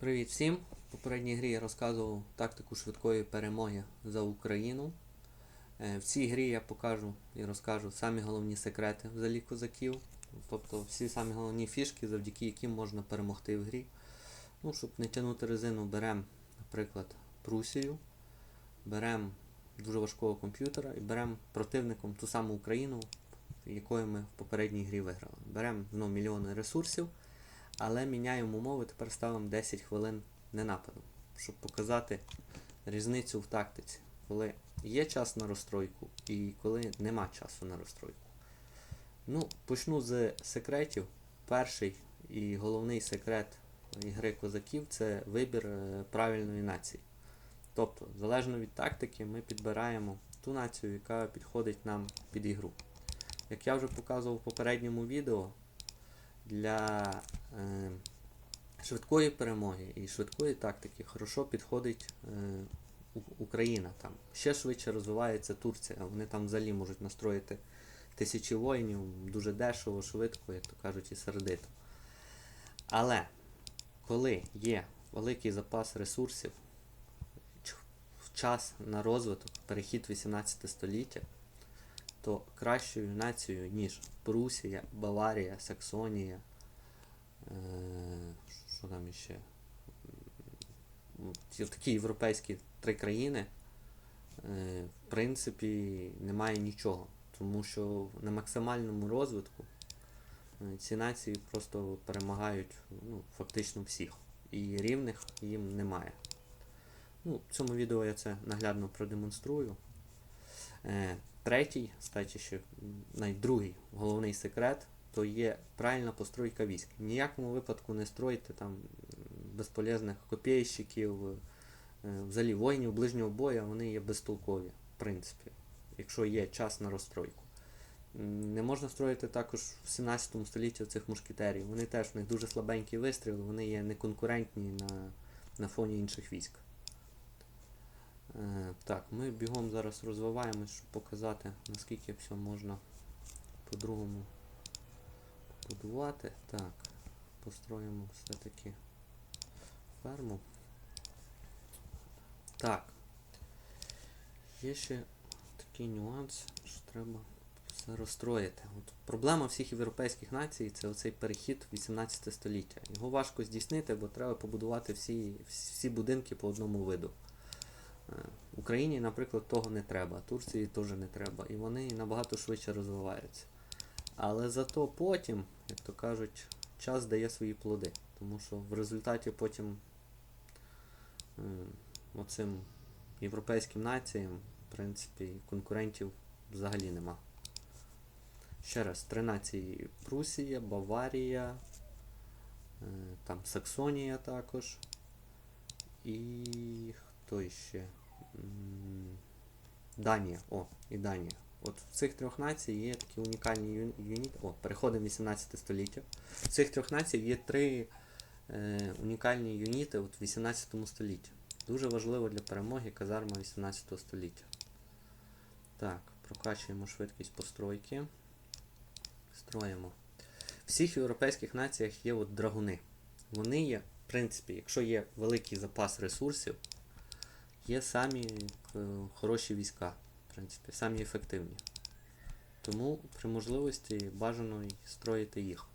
Привіт всім! В попередній грі я розказував тактику швидкої перемоги за Україну. Е, В цій грі я покажу і розкажу самі головні секрети взагалі козаків. Тобто всі самі головні фішки, завдяки яким можна перемогти в грі. Ну, щоб не тягнути резину, беремо, наприклад, Прусію, беремо дуже важкого комп'ютера і беремо противником ту саму Україну, якою ми в попередній грі виграли. Беремо знову мільйони ресурсів. Але міняємо умови, тепер ставимо 10 хвилин ненападу, щоб показати різницю в тактиці, коли є час на розстройку і коли нема часу на розстройку. Ну, почну з секретів. Перший і головний секрет ігри козаків це вибір е, правильної нації. Тобто, залежно від тактики, ми підбираємо ту націю, яка підходить нам під ігру. Як я вже показував в попередньому відео, для е, швидкої перемоги і швидкої тактики хорошо підходить е, Україна. Там. Ще швидше розвивається Турція. Вони там взагалі можуть настроїти тисячі воїнів дуже дешево, швидко, як то кажуть, і сердито. Але коли є великий запас ресурсів, час на розвиток, перехід 18 століття, то кращою нацією, ніж Прусія, Баварія, Саксонія, е, що там іще? Такі європейські три країни, е, в принципі, немає нічого. Тому що на максимальному розвитку е, ці нації просто перемагають ну, фактично всіх. І рівних їм немає. Ну, в цьому відео я це наглядно продемонструю. Е, третій, статі ще м, навіть другий головний секрет, то є правильна постройка військ. В ніякому випадку не стройте там безполезних копійщиків, е, взагалі воїнів ближнього бою, вони є безтолкові, в принципі, якщо є час на розстройку. Не можна строїти також в 17 столітті цих мушкетерів. Вони теж в них дуже слабенькі вистріли, вони є неконкурентні на, на фоні інших військ. Е, так, ми бігом зараз розвиваємось, щоб показати, наскільки все можна по-другому побудувати. Так, построїмо все-таки ферму. Так. Є ще такий нюанс, що треба все розстроїти. От проблема всіх європейських націй це оцей перехід 18 століття. Його важко здійснити, бо треба побудувати всі, всі будинки по одному виду. Е, Україні, наприклад, того не треба, Турції теж не треба, і вони набагато швидше розвиваються. Але зато потім, як то кажуть, час дає свої плоди. Тому що в результаті потім е, оцим європейським націям, в принципі, конкурентів взагалі нема. Ще раз, три нації Прусія, Баварія, е, там Саксонія також. І хто іще? Данія. О, і Данія. От в цих трьох націй є такі унікальні юніти. О, переходимо 18 століття. В цих трьох націй є три е, унікальні юніти от в 18 столітті. Дуже важливо для перемоги казарма 18 століття. Так, прокачуємо швидкість постройки. Строїмо. В всіх європейських націях є от драгуни. Вони є, в принципі, якщо є великий запас ресурсів, є самі е, хороші війська, в принципі, самі ефективні. Тому при можливості бажано строїти їх.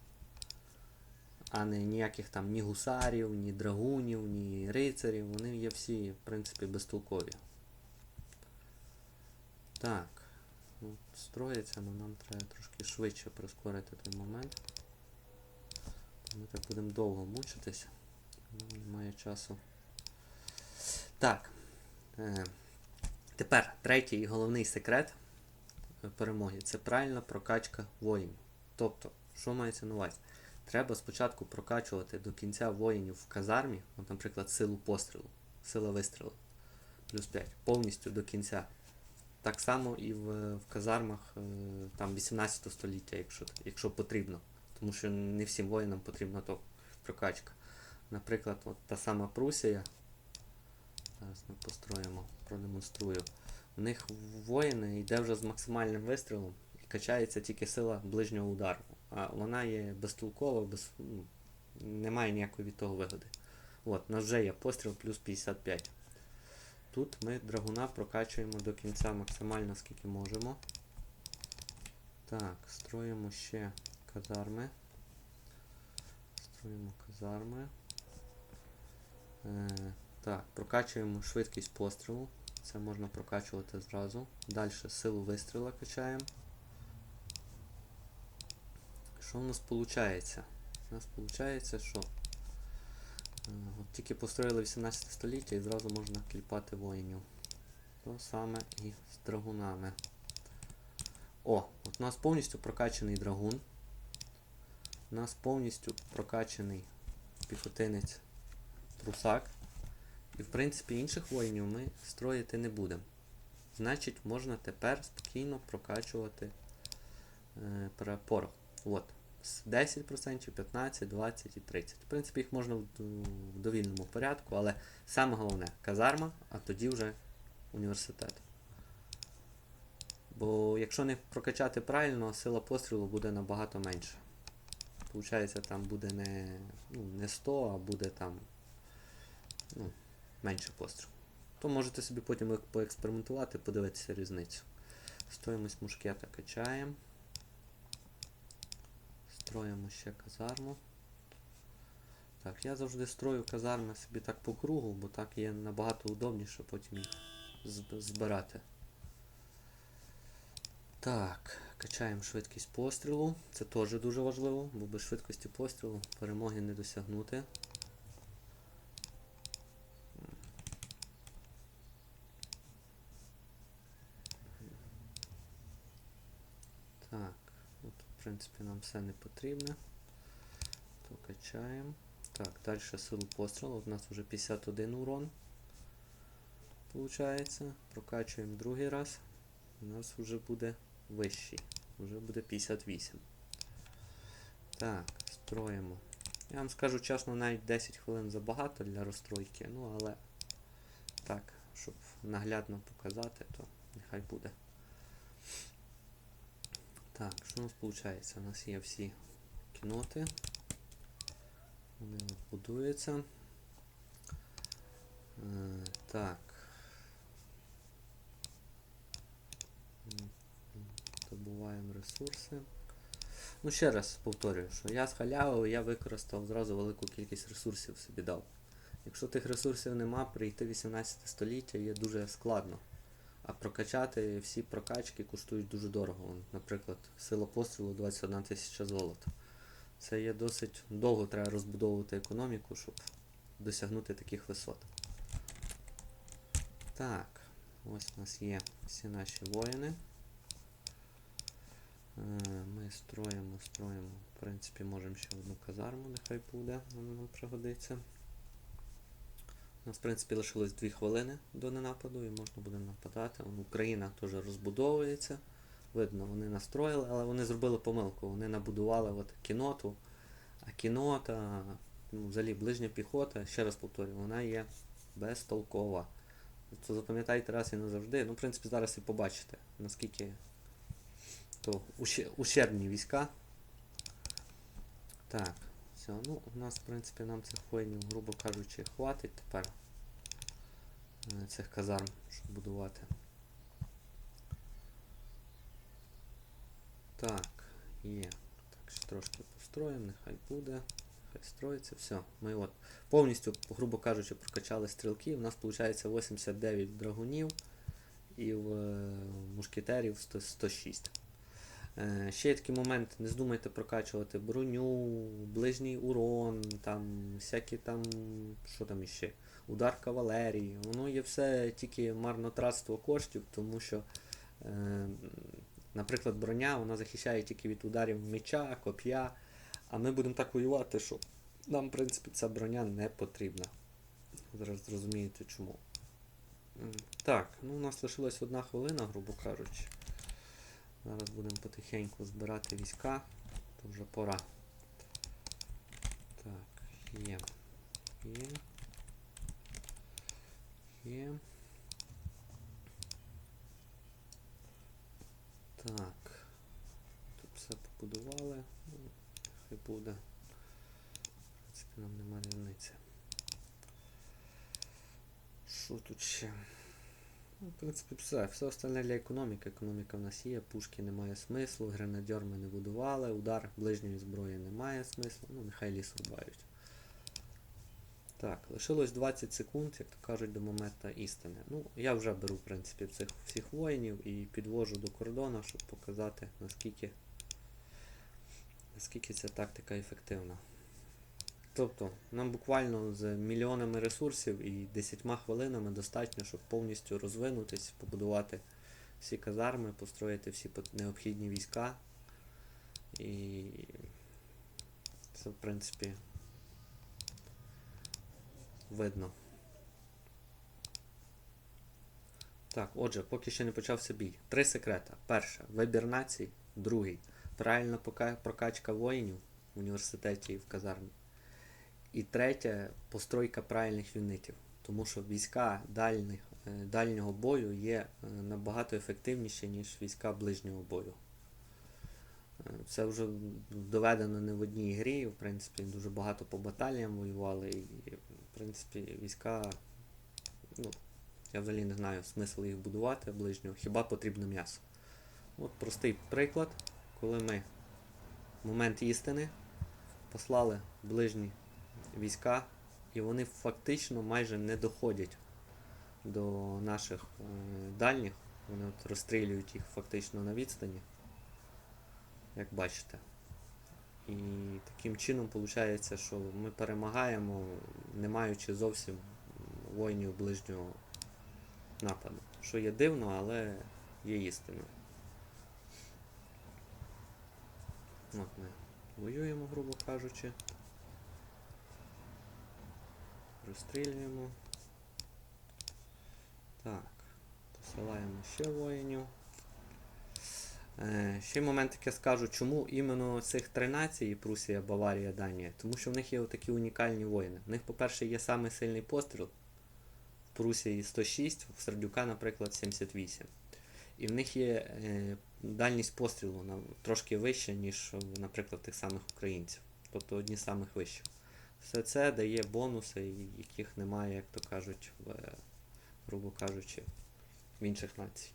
А не ніяких там ні гусарів, ні драгунів, ні рицарів. Вони є всі, в принципі, безтолкові. Так. Строїться, але нам треба трошки швидше прискорити той момент. Ми так будемо довго мучитися. Нам немає часу. Так. Е, тепер третій і головний секрет перемоги це правильна прокачка воїнів. Тобто, що мається на увазі? Треба спочатку прокачувати до кінця воїнів в казармі, от, наприклад, силу пострілу, сила вистрілу, плюс 5, повністю до кінця. Так само і в, в казармах е, там 18 століття, якщо, якщо потрібно. Тому що не всім воїнам потрібна то прокачка. Наприклад, от та сама Прусія. Зараз ми построїмо, продемонструю. У них воїни йде вже з максимальним вистрілом і качається тільки сила ближнього удару. А вона є безтолкова, без, ну, немає ніякої від того вигоди. От, у нас вже є постріл плюс 55. Тут ми драгуна прокачуємо до кінця максимально скільки можемо. Так, строїмо ще казарми. Строїмо казарми. Е, так, прокачуємо швидкість пострілу. Це можна прокачувати зразу. Далі силу вистріла качаємо. Що у нас виходить? У нас виходить, що е, от тільки построїли 18 століття і зразу можна кліпати воїнів. То саме і з драгунами. О, от у нас повністю прокачаний драгун. У нас повністю прокачаний піхотинець трусак. І в принципі інших воїнів ми строїти не будемо. Значить, можна тепер спокійно прокачувати е, порох. От. З 10%, 15, 20 і 30. В принципі, їх можна в, в довільному порядку, але саме головне казарма, а тоді вже університет. Бо якщо не прокачати правильно, сила пострілу буде набагато менша. Получається, там буде не, ну, не 100, а буде там ну, менше пострілу. То можете собі потім поекспериментувати, подивитися різницю. Стоїмость мушкета качаємо. Строїмо ще казарму. Так, я завжди строю казарми собі так по кругу, бо так є набагато удобніше потім їх збирати. Так, качаємо швидкість пострілу. Це теж дуже важливо, бо без швидкості пострілу перемоги не досягнути. Так, от, в принципі, нам все не потрібне. То качаємо. Так, далі силу пострілу. У нас вже 51 урон. Получається. Прокачуємо другий раз. У нас вже буде вищий. Вже буде 58. Так, строїмо. Я вам скажу чесно, навіть 10 хвилин забагато для розстройки, ну але так, щоб наглядно показати, то нехай буде. Так, що у нас виходить? У нас є всі кіноти. Вони будуються. Е, так. Добуваємо ресурси. Ну, ще раз повторюю, що я з халяви я використав зразу велику кількість ресурсів собі дав. Якщо тих ресурсів нема, прийти 18 століття є дуже складно. А прокачати всі прокачки коштують дуже дорого. Наприклад, сила пострілу 21 тисяча золота. Це є досить довго треба розбудовувати економіку, щоб досягнути таких висот. Так, ось у нас є всі наші воїни. Е, Ми строїмо, строїмо. В принципі, можемо ще одну казарму, нехай буде, вона нам пригодиться. У нас, в принципі, лишилось 2 хвилини до ненападу і можна буде нападати. Україна теж розбудовується. Видно, вони настроїли, але вони зробили помилку. Вони набудували от кіноту, а кінота, ну, взагалі ближня піхота, ще раз повторюю, вона є безтолкова. То запам'ятайте раз і назавжди. Ну, в принципі, зараз і побачите, наскільки то ущербні війська. Так, все. Ну, у нас, в принципі, нам цих воїнів, грубо кажучи, хватить тепер е, цих казарм, щоб будувати. Так, є. Так, ще трошки построїмо, нехай буде. Нехай строїться. Все. Ми от повністю, грубо кажучи, прокачали стрілки. У нас виходить 89 драгунів і в е, мушкетерів 106. Е, Ще є такий момент, не здумайте прокачувати броню, ближній урон, там, всякі там, що там іще, удар кавалерії. Воно є все тільки марнотратство коштів, тому що, е, наприклад, броня вона захищає тільки від ударів меча, коп'я. А ми будемо так воювати, що нам, в принципі, ця броня не потрібна. Зараз зрозумієте чому. Так, ну у нас лишилась одна хвилина, грубо кажучи. Зараз будемо потихеньку збирати війська, то вже пора. Так, є. Є. Є. Так. Тут все побудували. Ну, Хай буде. В принципі, нам нема різниці. Що тут ще? Ну, в принципі, все. Все остальне для економіки. Економіка в нас є, пушки немає смислу, гренадьор ми не будували, удар ближньої зброї немає смислу, ну нехай ліс рубають. Так, лишилось 20 секунд, як то кажуть, до моменту істини. Ну, я вже беру, в принципі, цих всіх воїнів і підвожу до кордону, щоб показати, наскільки, наскільки ця тактика ефективна. Тобто, нам буквально з мільйонами ресурсів і 10 хвилинами достатньо, щоб повністю розвинутись, побудувати всі казарми, построїти всі необхідні війська. І це, в принципі, видно. Так, отже, поки ще не почався бій. Три секрета. Перше вибір націй. Другий правильна прокачка воїнів в університеті і в казармі. І третє постройка правильних юнитів. Тому що війська дальних, е, дальнього бою є е, набагато ефективніші, ніж війська ближнього бою. Е, Це вже доведено не в одній грі, в принципі, дуже багато по баталіям воювали, і, в принципі, війська, ну, я взагалі не знаю смисл їх будувати ближнього, хіба потрібно м'ясо. От простий приклад, коли ми момент істини послали ближні війська, і вони фактично майже не доходять до наших е, дальніх. Вони от розстрілюють їх фактично на відстані, як бачите. І таким чином виходить, що ми перемагаємо, не маючи зовсім воїнів ближнього нападу. Що є дивно, але є істиною. От ми воюємо, грубо кажучи. Розстрілюємо. Так, посилаємо ще воїнів. Е, ще момент, я скажу, чому іменно цих 13 Прусія, Баварія, Данія. Тому що в них є такі унікальні воїни. В них, по-перше, є самий сильний постріл. В Прусії 106, в Сердюка, наприклад, 78. І в них є е, дальність пострілу на, трошки вища, ніж, наприклад, тих самих українців. Тобто одні з самих вищих. Все це дає бонуси, яких немає, як то кажуть, в, грубо кажучи, в інших націй.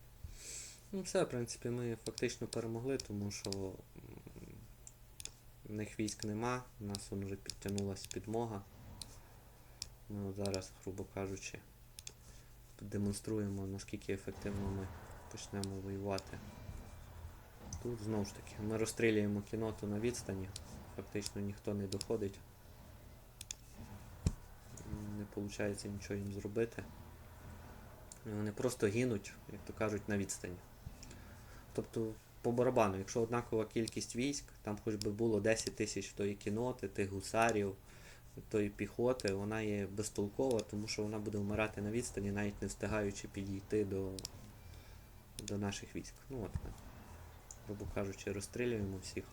Ну, все, в принципі, ми фактично перемогли, тому що в них військ нема, у нас вже підтягнулася підмога. Ми зараз, грубо кажучи, демонструємо, наскільки ефективно ми почнемо воювати. Тут знову ж таки ми розстрілюємо кіноту на відстані, фактично ніхто не доходить. Виходить нічого їм зробити. І Вони просто гинуть, як то кажуть, на відстані. Тобто по барабану, якщо однакова кількість військ, там хоч би було 10 тисяч тої кіноти, тих гусарів, тої піхоти, вона є безтолкова, тому що вона буде вмирати на відстані, навіть не встигаючи підійти до, до наших військ. Ну от грубо кажучи, розстрілюємо всіх.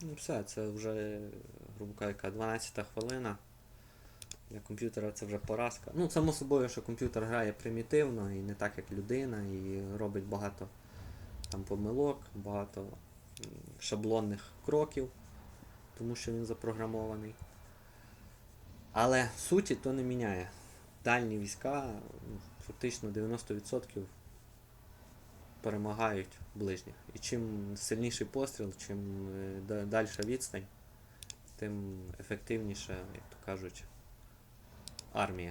Ну все, це вже, грубо кажучи, 12 хвилина. Для комп'ютера це вже поразка. Ну, само собою, що комп'ютер грає примітивно і не так, як людина, і робить багато там помилок, багато шаблонних кроків, тому що він запрограмований. Але суті то не міняє. Дальні війська, ну, фактично 90% перемагають ближніх. І чим сильніший постріл, чим е, да- дальша відстань, тим ефективніше, як то кажуть, армія.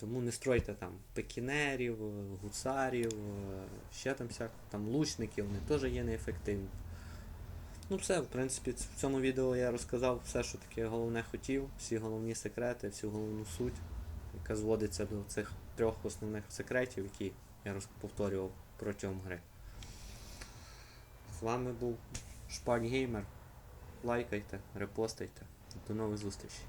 Тому не стройте там пекінерів, гусарів, е, ще там всяк, там лучників, вони теж є неефективні. Ну все, в принципі, в цьому відео я розказав все, що таке головне хотів, всі головні секрети, всю головну суть, яка зводиться до цих трьох основних секретів, які я повторював протягом гри. З вами був Шпак Геймер. Лайкайте, репостайте. До нових зустрічей.